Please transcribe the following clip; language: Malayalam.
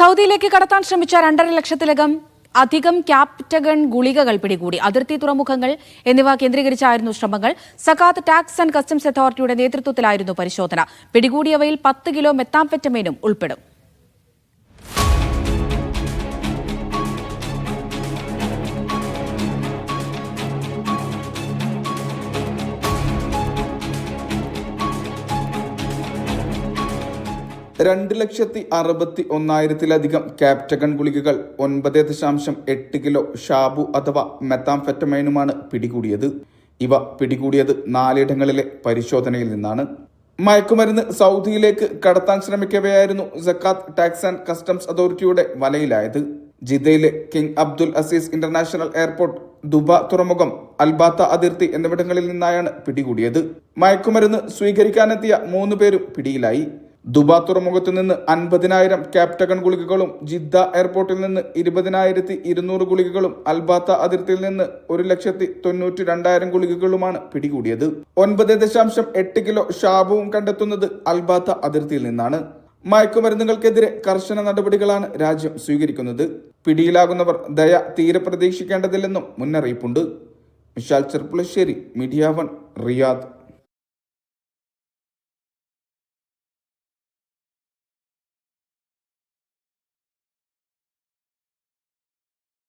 സൗദിയിലേക്ക് കടത്താൻ ശ്രമിച്ച രണ്ടര ലക്ഷത്തിലകം അധികം ക്യാപ്റ്റഗൺ ഗുളികകൾ പിടികൂടി. അതിർത്തി തുറമുഖങ്ങൾ എന്നിവ കേന്ദ്രീകരിച്ചായിരുന്നു ശ്രമങ്ങൾ. സകാത്ത് ടാക്സ് ആൻഡ് കസ്റ്റംസ് അതോറിറ്റിയുടെ നേതൃത്വത്തിലായിരുന്നു പരിശോധന. പിടികൂടിയവയിൽ പത്ത് കിലോ മെത്താംഫെറ്റമീനും ഉൾപ്പെടും. രണ്ട് ലക്ഷത്തി അറുപത്തി ഒന്നായിരത്തിലധികം ക്യാപ്റ്റഗൺ ഗുളികകൾ ഒൻപത് ദശാംശം എട്ട് കിലോ ഷാബു അഥവാ മെത്താംഫെറ്റമൈനുമാണ് പിടികൂടിയത്. ഇവ പിടികൂടിയത് നാലിടങ്ങളിലെ പരിശോധനയിൽ നിന്നാണ്. മയക്കുമരുന്ന് സൗദിയിലേക്ക് കടത്താൻ ശ്രമിക്കവെയായിരുന്നു സക്കാത്ത് ടാക്സ് ആൻഡ് കസ്റ്റംസ് അതോറിറ്റിയുടെ വലയിലായത്. ജിദ്ദയിലെ King Abdul Aziz international airport Duba തുറമുഖം അൽബാത്ത അതിർത്തി എന്നിവിടങ്ങളിൽ നിന്നായാണ് പിടികൂടിയത്. മയക്കുമരുന്ന് സ്വീകരിക്കാനെത്തിയ മൂന്ന് പേരും പിടിയിലായി. ദുബ തുറമുഖത്ത് നിന്ന് അൻപതിനായിരം ക്യാപ്റ്റഗൺ ഗുളികകളും ജിദ്ദ എയർപോർട്ടിൽ നിന്ന് ഇരുപതിനായിരത്തി ഇരുന്നൂറ് ഗുളികകളും അൽബാത്ത അതിർത്തിയിൽ നിന്ന് ഒരു ലക്ഷത്തി തൊണ്ണൂറ്റി രണ്ടായിരം ഗുളികകളുമാണ് പിടികൂടിയത്. ഒൻപത് ദശാംശം എട്ട് കിലോ ഷാബുവും കണ്ടെത്തുന്നത് അൽബാത്ത അതിർത്തിയിൽ നിന്നാണ്. മയക്കുമരുന്നുകൾക്കെതിരെ കർശന നടപടികളാണ് രാജ്യം സ്വീകരിക്കുന്നത്. പിടിയിലാകുന്നവർ ദയ തീരെ പ്രതീക്ഷിക്കേണ്ടതില്ലെന്നും മുന്നറിയിപ്പുണ്ട്. Vishal Cherpulassery media one Riyadh.